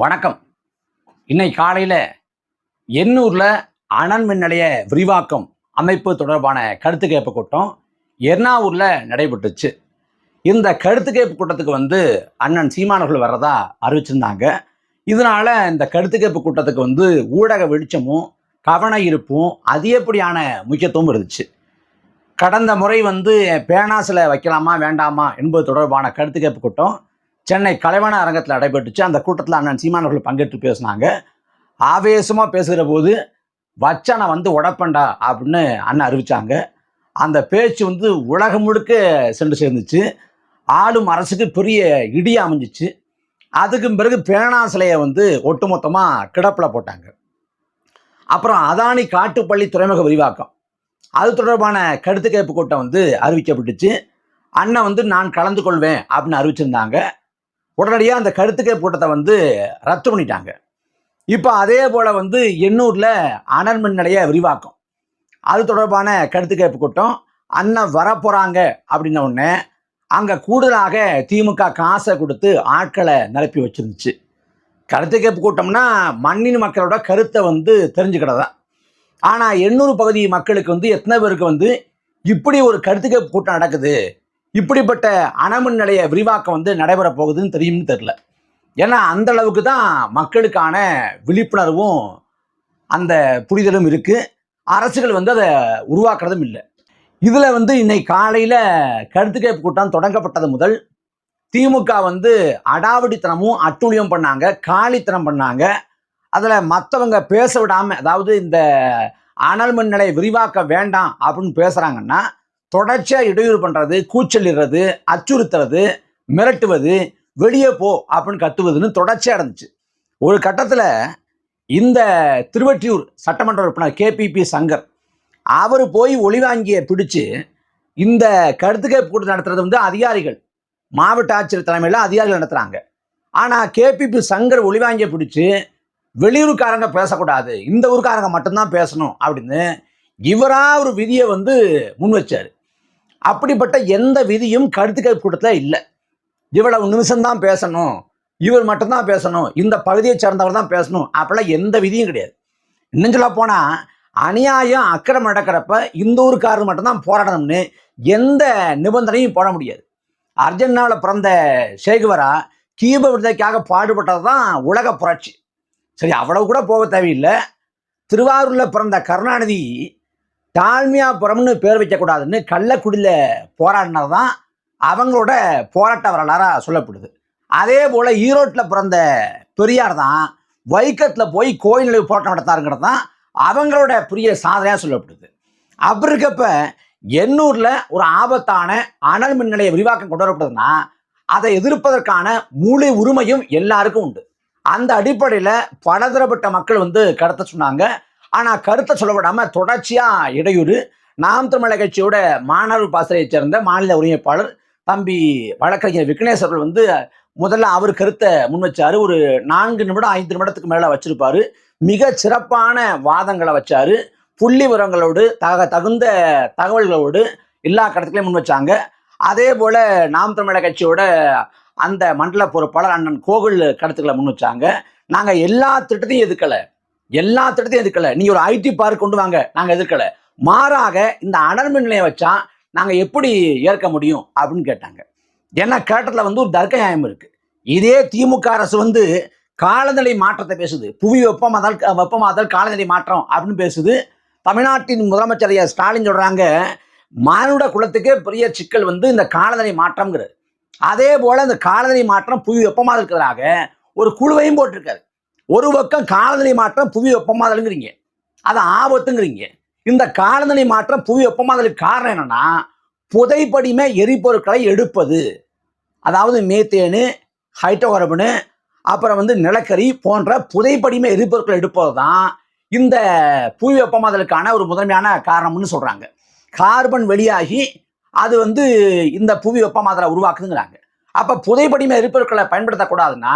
வணக்கம். இன்னைக்கு காலையில் எண்ணூரில் அனல் மின் நிலைய விரிவாக்கம் அமைப்பு தொடர்பான கருத்து கேட்பு கூட்டம் எர்ணாவூரில் நடைபெற்றுச்சு. இந்த கருத்து கேட்பு கூட்டத்துக்கு வந்து அண்ணன் சீமானவர்கள் வர்றதா அறிவிச்சிருந்தாங்க. இதனால இந்த கருத்து கேட்பு கூட்டத்துக்கு வந்து ஊடக வெளிச்சமும் கவன இருப்பும் அதிகப்படியான முக்கியத்துவம் இருந்துச்சு. கடந்த முறை வந்து பேனாசில் வைக்கலாமா வேண்டாமா என்பது தொடர்பான கருத்து கேட்பு கூட்டம் சென்னை கலைவாண அரங்கத்தில் நடைபெற்றுச்சு. அந்த கூட்டத்தில் அண்ணன் சீமானவர்கள் பங்கேற்று பேசினாங்க. ஆவேசமாக பேசுகிற போது வச்சனை வந்து உடப்பண்டா அப்படின்னு அண்ணன் அறிவித்தாங்க அந்த பேச்சு வந்து உலகம் முழுக்க சென்று சேர்ந்துச்சு. ஆளும் அரசுக்கு பெரிய இடி அமைஞ்சிச்சு. அதுக்கு பிறகு பேனா சிலையை வந்து ஒட்டுமொத்தமாக கிடப்பில் போட்டாங்க. அப்புறம் அதானி காட்டுப்பள்ளி துறைமுக விரிவாக்கம். அது தொடர்பான கருத்து கேட்பு கூட்டம் வந்து அறிவிக்கப்பட்டுச்சு. அண்ணன் வந்து நான் கலந்து கொள்வேன் அப்படின்னு அறிவிச்சிருந்தாங்க. உடனடியாக அந்த கருத்து கூட்டத்தை வந்து ரத்து பண்ணிட்டாங்க. இப்போ அதே போல் வந்து எண்ணூரில் அனல் மின் நிலைய விரிவாக்கம். அது தொடர்பான கருத்து கேட்பு கூட்டம். அண்ணன் வரப்போகிறாங்க அப்படின்ன உடனே அங்கே கூடுதலாக திமுக காசை கொடுத்து ஆட்களை நிரப்பி வச்சிருந்துச்சு. கருத்து கேட்பு கூட்டம்னா மண்ணின் மக்களோட கருத்தை வந்து தெரிஞ்சுக்கிறதா. ஆனால் எண்ணூறு பகுதி மக்களுக்கு வந்து எத்தனை பேருக்கு வந்து இப்படி ஒரு கருத்து கேட்பு கூட்டம் நடக்குது? இப்படிப்பட்ட அணமின் நிலைய விரிவாக்கம் வந்து நடைபெற போகுதுன்னு தெரியும்னு தெரில ஏன்னா அந்த அளவுக்கு தான் மக்களுக்கான விழிப்புணர்வும் அந்த புரிதலும் இருக்குது அரசுகள் வந்து அதை உருவாக்குறதும் இல்லை. இதில் வந்து இன்னைக்கு காலையில் கருத்து கேட்பு கூட்டம் தொடங்கப்பட்டது முதல் திமுக வந்து அடாவடித்தனமும் அட்டூழியம் பண்ணாங்க காலித்தனம் பண்ணாங்க. அதில் மற்றவங்க பேச விடாமல் அதாவது இந்த அனல் மின் நிலைய விரிவாக்க வேண்டாம் அப்படின்னு பேசுகிறாங்கன்னா தொடர்ச்சியாக இடையூறு பண்ணுறது கூச்சலிடுறது அச்சுறுத்துறது மிரட்டுவது வெளியே போ அப்படின்னு கத்துவதுன்னு தொடர்ச்சியாக இருந்துச்சு ஒரு கட்டத்தில் இந்த திருவற்றியூர் சட்டமன்ற உறுப்பினர் கேபிபி சங்கர் அவர் போய் ஒளிவாங்கியை பிடிச்சு இந்த கருத்து கூட்டு கூட்டம் நடத்துறது வந்து அதிகாரிகள். மாவட்ட ஆட்சியர் தலைமையில் அதிகாரிகள் நடத்துகிறாங்க ஆனால் கேபிபி சங்கர் ஒளிவாங்கியை பிடிச்சு வெளியூருக்காரங்க பேசக்கூடாது இந்த ஊருக்காரங்க மட்டும்தான் பேசணும் அப்படின்னு இவரா ஒரு விதியை வந்து முன் வச்சார். அப்படிப்பட்ட எந்த விதியும் கருத்து கூட்டத்தில் இல்லை. இவ்வளவு நிமிஷம்தான் பேசணும். இவர் மட்டும்தான் பேசணும். இந்த பகுதியை சேர்ந்தவர் தான் பேசணும். அப்படிலாம் எந்த விதியும் கிடையாது. இன்னும் சொல்ல போனால் அநியாயம் அக்கிரமம் நடக்கிறப்ப இந்த ஊருக்காரர் மட்டும்தான் போராடணும்னு எந்த நிபந்தனையும் போட முடியாது. அர்ஜென்டினாவில் பிறந்த சேகுவரா கீப விடுதலைக்காக பாடுபட்டது தான் உலக புரட்சி. சரி அவ்வளவு கூட போக தேவையில்லை. திருவாரூரில் பிறந்த கருணாநிதி தாழ்மையாபுரம்னு பேர் வைக்கக்கூடாதுன்னு கள்ளக்குடியில் போராடினது தான் அவங்களோட போராட்ட வரலாறாக சொல்லப்படுது. அதே போல் ஈரோட்டில் பிறந்த பெரியார் தான் வைக்கத்தில் போய் கோயில் நிலைவு போராட்டம் நடத்தாருங்கிறது தான் அவங்களோட பெரிய சாதனையாக சொல்லப்படுது. அப்படி இருக்கப்ப எண்ணூரில் ஒரு ஆபத்தான அனல் மின் நிலைய விரிவாக்கம் கொண்டு வரப்படுதுன்னா அதை எதிர்ப்பதற்கான முழு உரிமையும் எல்லாருக்கும் உண்டு. அந்த அடிப்படையில் பலதரப்பட்ட மக்கள் வந்து கடத்த சொன்னாங்க. ஆனால் கருத்தை சொல்ல விடாமல் தொடர்ச்சியாக இடையூறு நாம் தமிழக கட்சியோட மாணவர் பாசறையைச் சேர்ந்த மாநில ஒருங்கிணைப்பாளர் தம்பி வழக்கறிஞர் விக்னேஷ் அவர்கள் வந்து முதல்ல அவர் கருத்தை முன்வச்சாரு ஒரு நான்கு நிமிடம் ஐந்து நிமிடத்துக்கு மேலே வச்சிருப்பாரு. மிக சிறப்பான வாதங்களை வச்சாரு. புள்ளி விவரங்களோடு தக தகுந்த தகவல்களோடு எல்லா கருத்துக்களையும் முன் வச்சாங்க. அதே போல நாம் தமிழக கட்சியோட அந்த மண்டல பொறுப்பாளர் அண்ணன் கோகுல் கருத்துக்களை முன் வச்சாங்க. நாங்கள் எல்லா திட்டத்தையும் எதுக்கலை எல்லா திட்டத்தையும் எதிர்க்கல. நீங்கள் ஒரு ஐடி பார்க் கொண்டு வாங்க. நாங்கள் எதிர்க்கலை. மாறாக இந்த அனல்மின் நிலையம் வச்சா நாங்கள் எப்படி ஏற்க முடியும் அப்படின்னு கேட்டாங்க. ஏன்னா கேட்டதுல வந்து ஒரு தர்க்க நியாயம் இருக்குது இதே திமுக அரசு வந்து காலநிலை மாற்றத்தை பேசுது. புவி வெப்பமாதல் வெப்பமாதல் காலநிலை மாற்றம் அப்படின்னு பேசுது. தமிழ்நாட்டின் முதலமைச்சர் ஐயா ஸ்டாலின் சொல்கிறாங்க மானுட குலத்துக்கே பெரிய சிக்கல் வந்து இந்த காலநிலை மாற்றம்ங்கிறது. அதே போல் இந்த காலநிலை மாற்றம் புவி வெப்பமாதலுக்காக ஒரு குழுவையும் போட்டிருக்காரு. ஒரு பக்கம் காலநிலை மாற்றம் புவி வெப்பமாதலுங்கிறீங்க. அது ஆபத்துங்கிறீங்க. இந்த காலநிலை மாற்றம் புவி வெப்பமாதலுக்கு காரணம் என்னன்னா புதைப்படிமே எரிபொருட்களை எடுப்பது. அதாவது மேத்தேனு ஹைட்ரோகார்பனு அப்புறம் வந்து நிலக்கரி போன்ற புதைப்படிமை எரிபொருட்களை எடுப்பது தான் இந்த புவி வெப்பமாதலுக்கான ஒரு முதன்மையான காரணம்னு சொல்கிறாங்க கார்பன் வெளியாகி அது வந்து இந்த புவி வெப்பமாதலை உருவாக்குதுங்கிறாங்க. அப்போ புதைப்படிமை எரிபொருட்களை பயன்படுத்தக்கூடாதுன்னா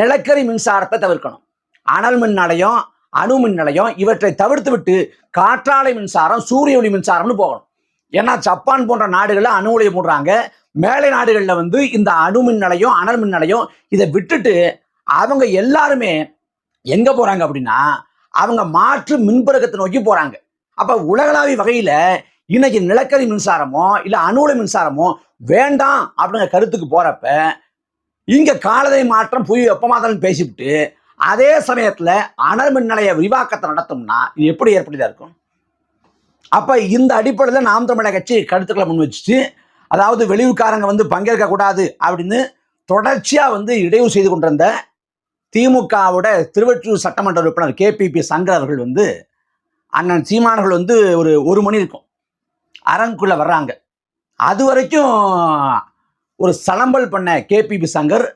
நிலக்கரி மின்சாரத்தை தவிர்க்கணும். அனல் மின் நிலையம் அணு மின் நிலையம் இவற்றை தவிர்த்து விட்டு காற்றாலை மின்சாரம் சூரிய ஒளி மின்சாரம்னு போகணும். ஏன்னா ஜப்பான் போன்ற நாடுகளில் அணு உலையை போடுறாங்க மேலை நாடுகளில் வந்து இந்த அணு மின் நிலையம் அனல் மின் நிலையம் இதை விட்டுட்டு அவங்க எல்லாருமே எங்கே போகிறாங்க அப்படின்னா அவங்க மாற்று மின்பெருக்கத்தை நோக்கி போகிறாங்க அப்போ உலகளாவிய வகையில் இன்னைக்கு நிலக்கரி மின்சாரமோ இல்ல அணுவுல மின்சாரமோ வேண்டாம் அப்படிங்கிற கருத்துக்கு போகிறப்ப இங்கே காலதை மாற்றம் புவி வெப்பமாதல் பேசிவிட்டு அதே சமயத்தில் அனல் மின் நிலைய விரிவாக்கத்தை நடத்தும்னா இது எப்படி ஏற்படுதா இருக்கும்? அப்போ இந்த அடிப்படையில் நாம் தமிழக கட்சி கருத்துக்களை முன் வச்சுட்டு அதாவது வெளியூர்காரங்க வந்து பங்கேற்கக்கூடாது அப்படின்னு தொடர்ச்சியாக வந்து இடையூறு செய்து கொண்டிருந்த திமுகவோட திருவற்றூர் சட்டமன்ற உறுப்பினர் கேபிபி சங்கர் அவர்கள் வந்து அண்ணன் சீமானர்கள் வந்து ஒரு ஒரு மணி இருக்கும். அரங்குக்குள்ள வர்றாங்க. அது வரைக்கும் ஒரு சலம்பல் பண்ண கேபிபி சங்கர்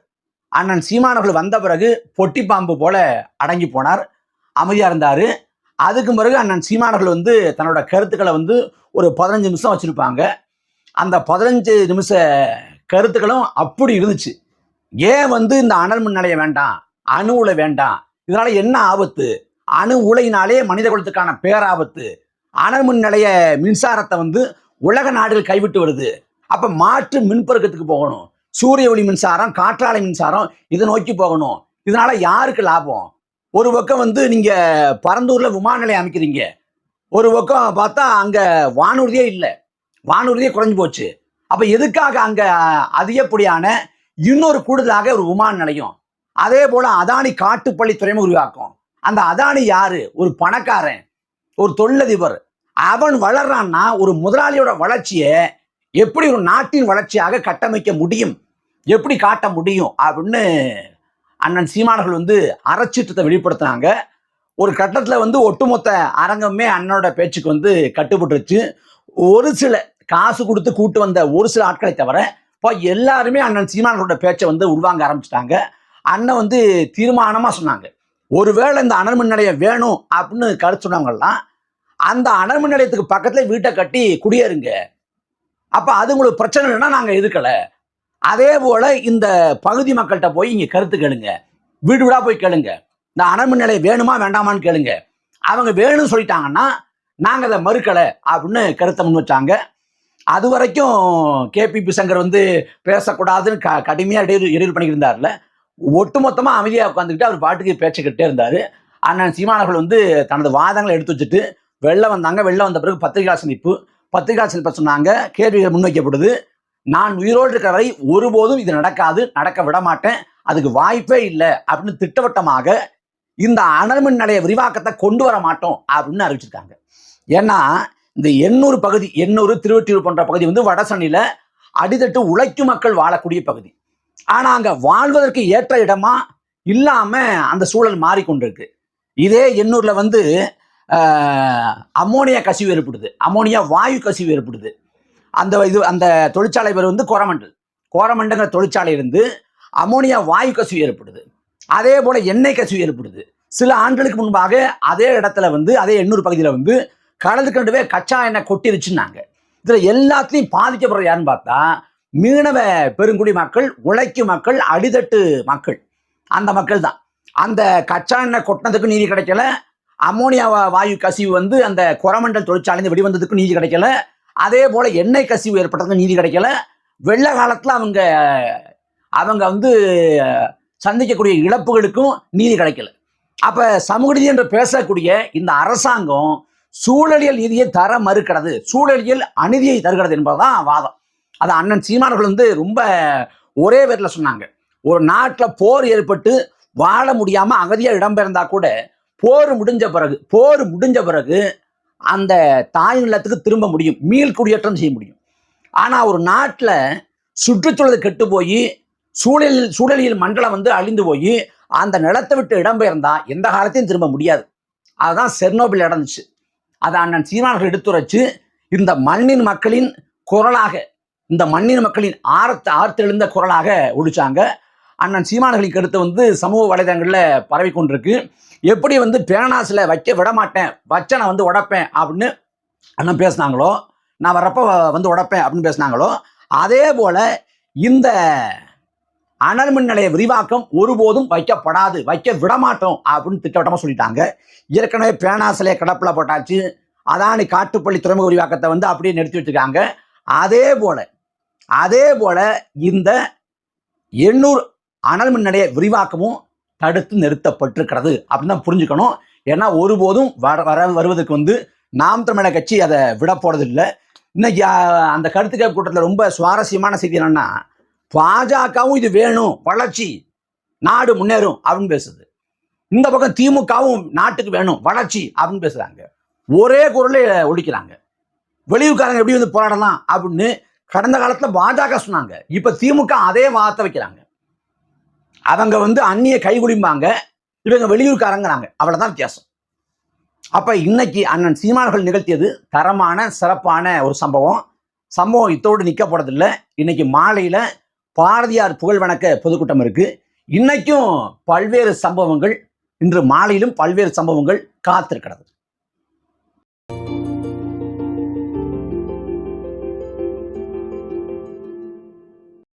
அண்ணன் சீமானர்கள் வந்த பிறகு பொட்டி பாம்பு போல அடங்கி போனார். அமைதியாக இருந்தார். அதுக்கு பிறகு அண்ணன் சீமானர்கள் வந்து தன்னோட கருத்துக்களை வந்து ஒரு பதினஞ்சு நிமிஷம் வச்சுருப்பாங்க. அந்த பதினஞ்சு நிமிஷ கருத்துக்களும் அப்படி இருந்துச்சு. ஏன் வந்து இந்த அனல் மின் நிலையம் வேண்டாம் அணு உலை வேண்டாம்? இதனால் என்ன ஆபத்து? அணு உலையினாலே மனித குலத்துக்கான பேராபத்து. அனல் மின் நிலைய மின்சாரத்தை வந்து உலக நாடுகள் கைவிட்டு வருது அப்போ மாற்று மின்பெருக்கத்துக்கு போகணும். சூரிய ஒளி மின்சாரம் காற்றாலை மின்சாரம் இதை நோக்கி போகணும். இதனால யாருக்கு லாபம்? ஒரு பக்கம் வந்து நீங்க பரந்தூர்ல விமான நிலையம் அமைக்கிறீங்க. ஒரு பக்கம் பார்த்தா அங்க வானூர்தியே இல்லை. வானூர்தியே குறைஞ்சு போச்சு. அப்ப எதுக்காக அங்க அதிகப்படியான இன்னொரு கூடுதலாக ஒரு விமான நிலையம் அதே போல அதானி காட்டுப்பள்ளி துறைமுக உருவாக்கம். அந்த அதானி யாரு? ஒரு பணக்காரன். ஒரு தொழிலதிபர். அவன் வளர்றான்னா ஒரு முதலாளியோட வளர்ச்சியை எப்படி ஒரு நாட்டின் வளர்ச்சியாக கட்டமைக்க முடியும்? எப்படி காட்ட முடியும்? அப்படின்னு அண்ணன் சீமானர்கள் வந்து அறச்சீற்றத்தை வெளிப்படுத்தினாங்க. ஒரு கட்டத்தில் வந்து ஒட்டுமொத்த அரங்கமே அண்ணனோட பேச்சுக்கு வந்து கட்டுப்பட்டுருச்சு. ஒரு சில காசு கொடுத்து கூட்டு வந்த ஒரு சில ஆட்களை தவிர இப்போ எல்லாருமே அண்ணன் சீமானர்களோட பேச்சை வந்து உள்வாங்க ஆரம்பிச்சிட்டாங்க. அண்ணன் வந்து தீர்மானமாக சொன்னாங்க. ஒருவேளை இந்த அனல் மின் நிலையம் வேணும் அப்படின்னு கருத்து சொன்னவங்கலாம் அந்த அனல் மின் நிலையத்துக்கு பக்கத்துல வீட்டை கட்டி குடியேறுங்க. அப்போ அது உங்களுக்கு பிரச்சனை இல்லைன்னா நாங்கள் எதுக்கலை? அதே போல் இந்த பகுதி மக்கள்கிட்ட போய் இங்கே கருத்து கேளுங்க. வீடு வீடாக போய் கேளுங்க. இந்த அனமின் நிலை வேணுமா வேண்டாமான்னு கேளுங்க. அவங்க வேணும்னு சொல்லிட்டாங்கன்னா நாங்கள் அதை மறுக்கலை அப்படின்னு கருத்தை முன் வச்சாங்க. அது வரைக்கும் கேபிபி சங்கர் வந்து பேசக்கூடாதுன்னு க கடுமையாக இடையூறு இடையூறு பண்ணியிருந்தார்ல ஒட்டுமொத்தமாக அமைதியாக உட்காந்துக்கிட்டு அவர் பாட்டுக்கு பேச்சுக்கிட்டே இருந்தார். அண்ணன் சீமானவர்கள் வந்து தனது வாதங்களை எடுத்து வச்சுட்டு வெளில வந்தாங்க. வெளில வந்த பிறகு பத்திரிகை சந்திப்பு. பத்திரிகா செல்ப சொன்னாங்க கேள்விகள் முன்வைக்கப்படுது. நான் உயிரோடு இருக்கிற வரை ஒருபோதும் இது நடக்காது நடக்க விட மாட்டேன் அதுக்கு வாய்ப்பே இல்லை அப்படின்னு திட்டவட்டமாக இந்த அனல்மின் நிலைய விரிவாக்கத்தை கொண்டு வர மாட்டோம் அப்படின்னு அறிவிச்சிருக்காங்க. ஏன்னா இந்த எண்ணூர் பகுதி எண்ணூர் திருவொற்றியூர் போன்ற பகுதி வந்து வடசென்னையில் அடித்தட்டு உழைக்கும் மக்கள் வாழக்கூடிய பகுதி. ஆனா அங்க வாழ்வதற்கு ஏற்ற இடமா இல்லாம அந்த சூழல் மாறிக்கொண்டிருக்கு. இதே எண்ணூர்ல வந்து அம்மோனியா கசிவு ஏற்படுது. அம்மோனியா வாயு கசிவு ஏற்படுது. அந்த இது அந்த தொழிற்சாலை பேர் வந்து கோரமண்டல். கோரமண்டங்கிற தொழிற்சாலையிலிருந்து அம்மோனியா வாயு கசிவு ஏற்படுது. அதே போல் எண்ணெய் கசிவு ஏற்படுது. சில ஆண்டுகளுக்கு முன்பாக அதே இடத்துல வந்து அதே எண்ணூர் பகுதியில் வந்து கடலுக்கு ரெண்டு பேர் கச்சா எண்ணெய் கொட்டிருச்சுன்னாங்க. இதில் எல்லாத்தையும் பாதிக்கப்படுறது யாருன்னு பார்த்தா மீனவ பெருங்குடி மக்கள் உழைக்கும் மக்கள் அடித்தட்டு மக்கள். அந்த மக்கள் தான் அந்த கச்சா எண்ணெய் கொட்டினதுக்கு நீதி கிடைக்கல அமோனியா வாயு கசிவு வந்து அந்த கொரமண்டல் தொழிற்சாலை வெளிவந்ததுக்கு நீதி கிடைக்கல. அதே போல் எண்ணெய் கசிவு ஏற்பட்டதுக்கு நீதி கிடைக்கல. வெள்ள காலத்தில் அவங்க அவங்க வந்து சந்திக்கக்கூடிய இழப்புகளுக்கும் நீதி கிடைக்கல. அப்போ சமூக நீதி என்று பேசக்கூடிய இந்த அரசாங்கம் சூழலியல் நீதியை தர மறுக்கிறது. சூழலியல் அநீதியை தருகிறது என்பதுதான் வாதம். அது அண்ணன் சீமானர்கள் வந்து ரொம்ப ஒரே பேரில் சொன்னாங்க. ஒரு நாட்டில் போர் ஏற்பட்டு வாழ முடியாமல் அகதியாக இடம்பெயர்ந்தா கூட போர் முடிஞ்ச பிறகு போர் முடிஞ்ச பிறகு அந்த தாய் நிலத்துக்கு திரும்ப முடியும். மீள் குடியேற்றம் செய்ய முடியும். ஆனால் ஒரு நாட்டில் சுற்றுச்சூழல் கெட்டு போய் சூழல் சூழலியல் மண்டலம் வந்து அழிந்து போய் அந்த நிலத்தை விட்டு இடம்பெயர்ந்தா எந்த காலத்தையும் திரும்ப முடியாது. அதுதான் செர்னோபில் நடந்துச்சு. அதை அண்ணன் சீமானர்கள் எடுத்துரைச்சு இந்த மண்ணின் மக்களின் குரலாக இந்த மண்ணின் மக்களின் ஆரத்தை ஆர்த்தெழுந்த குரலாக ஒழிச்சாங்க. அண்ணன் சீமானர்களுக்கு அடுத்து வந்து சமூக வலைதளங்களில் பரவி கொண்டிருக்கு எப்படி வந்து பேனாஸில் வைக்க விட மாட்டேன் வச்ச நான் வந்து உடைப்பேன் அப்படின்னு அண்ணன் பேசுனாங்களோ நான் வர்றப்போ வந்து உடைப்பேன் அப்படின்னு பேசுனாங்களோ அதே போல் இந்த அனல் மின் நிலைய விரிவாக்கம் ஒருபோதும் வைக்கப்படாது வைக்க விடமாட்டோம் அப்படின்னு திட்டவட்டமாக சொல்லிட்டாங்க. ஏற்கனவே பேனாசிலே கடப்பில் போட்டாச்சு. அதானி காட்டுப்பள்ளி துறைமுக விரிவாக்கத்தை வந்து அப்படியே நிறுத்தி வச்சுருக்காங்க. அதே போல் அதே போல் இந்த எண்ணூர் அனல் மின் நிலைய விரிவாக்கமும் தடுத்து நிறுத்தப்பட்டிருக்கிறது அப்படின்னு தான் புரிஞ்சுக்கணும். ஏன்னா ஒருபோதும் வர வர வருவதற்கு வந்து நாம் தமிழக கட்சி அதை விட போறதில்லை. இன்னைக்கு அந்த கருத்து கேட்பு கூட்டத்தில் ரொம்ப சுவாரஸ்யமான செய்தி என்னன்னா பாஜகவும் இது வேணும் வளர்ச்சி நாடு முன்னேறும் அப்படின்னு பேசுது. இந்த பக்கம் திமுகவும் நாட்டுக்கு வேணும் வளர்ச்சி அப்படின்னு பேசுறாங்க. ஒரே குரலை ஒழிக்கிறாங்க வெளியூக்காரங்க எப்படி வந்து போராடலாம் அப்படின்னு கடந்த காலத்துல பாஜக சொன்னாங்க. இப்ப திமுக அதே வார்த்தை வைக்கிறாங்க. அவங்க வந்து அந்நிய கைகுடிம்பாங்க இவங்க வெளியூர்காரங்கிறாங்க அவ்வளோதான் வித்தியாசம். அப்போ இன்னைக்கு அண்ணன் சீமான்கள் நிகழ்த்தியது தரமான சிறப்பான ஒரு சம்பவம். சம்பவம் இத்தோடு நிற்க போகிறதில்ல இன்னைக்கு மாலையில் பாரதியார் புகழ் வணக்க பொதுக்கூட்டம் இருக்கு. இன்னைக்கும் பல்வேறு சம்பவங்கள் இன்று மாலையிலும் பல்வேறு சம்பவங்கள் காத்திருக்கிறது.